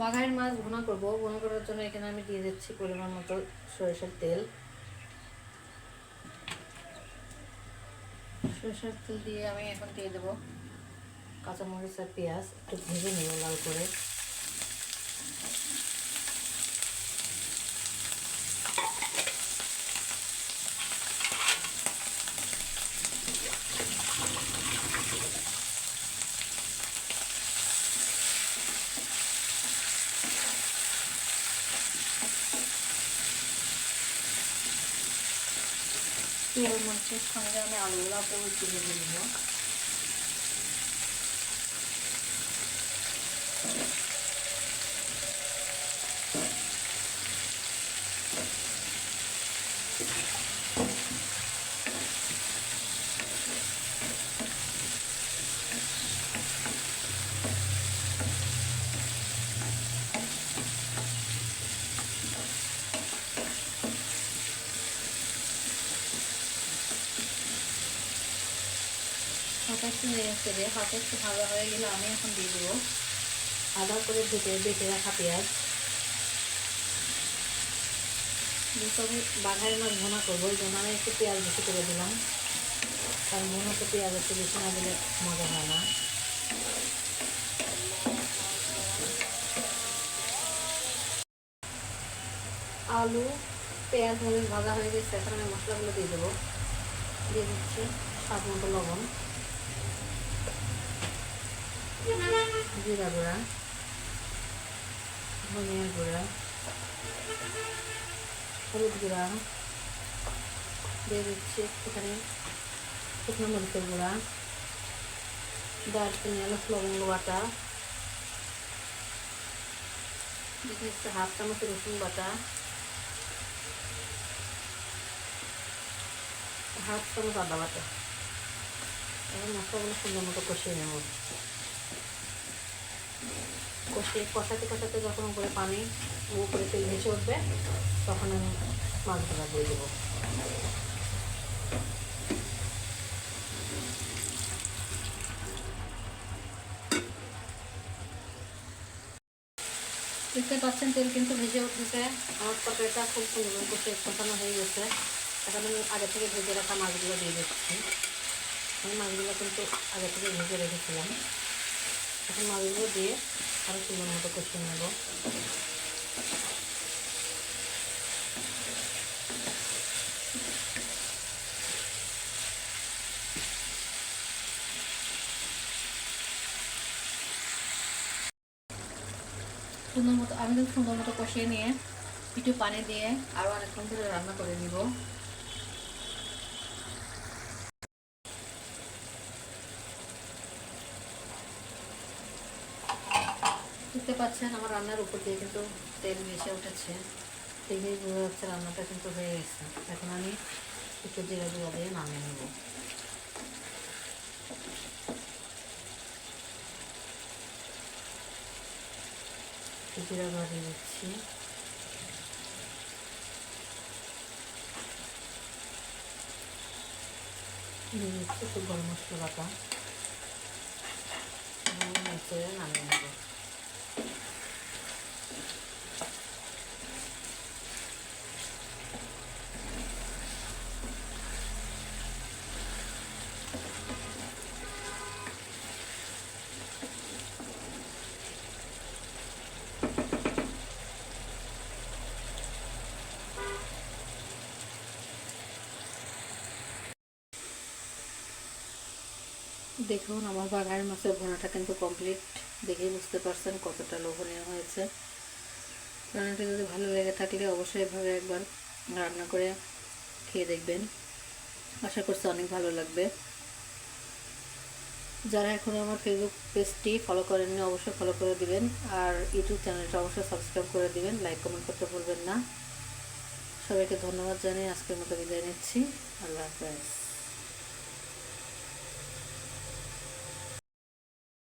বাঘাইয়ের মাছ ভুনা করব। ভুনা করার জন্য এখানে আমি দিয়ে দিচ্ছি পরিমাণ মতো সরিষার তেল। সরিষার তেল দিয়ে আমি এখন দিয়ে দেবো কাঁচামরিচ আর পেঁয়াজ, একটু ভেজে নেব লাল করে। পেঁয়াজ মরিচের সঙ্গে আমি আলুগুলো পুরো তুলে দিয়ে দেবো হাতে একটু নেড়ে চেড়ে হাতে একটু ভালো হয়ে গেলে আমি এখন দিয়ে দেবো। আদা করে ধুতে বেটে রাখা পেঁয়াজ। আমি বাঘারের মাছ ভোনা করব, ওই জন্য আমি একটু পেঁয়াজ বেশি করে দিলাম। কারণ মনে তো পেঁয়াজ একটু বেশি না দিলে মজা হয় না। আলু, পেঁয়াজ ভাজা হয়ে গেছে, এখন আমি মশলাগুলো দিয়ে দেবো। দিয়ে দিচ্ছি স্বাদ মতো লবণ। জিরা গুঁড়া, ধনিয়া গুঁড়া, হলুদ গুঁড়া, দিয়ে দিচ্ছি একটুখানি শুকনো মরিচের গুঁড়া, দারচিনি, এলাচ, লবঙ্গ বাটা দিচ্ছি হাফ চামচ রসুন বাটা, হাফ চামচ আদা বাটা। এবং মশলাগুলো সুন্দর মতো কষিয়ে নেব। কষিয়ে কষাতে কষাতে যখন উপরে পানি উপরে তেল ভেসে উঠবে, তখন আমি মাছগুলো দিয়ে দেবো। দেখতে পাচ্ছেন তেল কিন্তু ভেজে উঠেছে। আমার তরকারিটা খুব সুন্দর কষে কষানো হয়ে গেছে। এখন আমি আগে থেকে ভেজে রাখা মাছগুলো দিয়ে দিচ্ছি। আমি মাছগুলো কিন্তু আগে থেকে ভেজে রেখেছিলাম। এখন মাছগুলো দিয়ে আরও সুন্দর মতো কষিয়ে নেব। সুন্দর মতো আমি সুন্দর মতো কষিয়ে নিয়ে একটু পানি দিয়ে আরও অনেকক্ষণ ধরে রান্না করে নিব। দেখতে পাচ্ছেন আমার রান্নার উপর দিয়ে কিন্তু তেল মিশে উঠেছে। তেলেই বোঝা যাচ্ছে রান্নাটা কিন্তু হয়ে গেছে। এখন আমি একটু জিরা গুঁড়া দিয়ে নামিয়ে নেব। জিরা দিয়ে দিচ্ছি। দিয়ে দিচ্ছি একটু গরম মশলা বাটা। নামিয়ে নেব দেখুন, আমার বাগানের মাছের ভোনাটা কিন্তু কমপ্লিট দেখেই বুঝতে পারছেন কতটা লোভনীয় হয়েছে। রান্নাটি যদি ভালো লেগে থাকলে অবশ্যই এভাবে একবার রান্না করে খেয়ে দেখবেন। আশা করছি অনেক ভালো লাগবে। যারা এখনও আমার ফেসবুক পেজটি ফলো করেননি, অবশ্যই ফলো করে দিবেন। আর ইউটিউব চ্যানেলটা অবশ্যই সাবস্ক্রাইব করে দিবেন। লাইক কমেন্ট করতে ভুলবেন না। সবাইকে ধন্যবাদ জানিয়ে আজকের মতো বিদায় নিচ্ছি। আল্লাহ হাফেজ।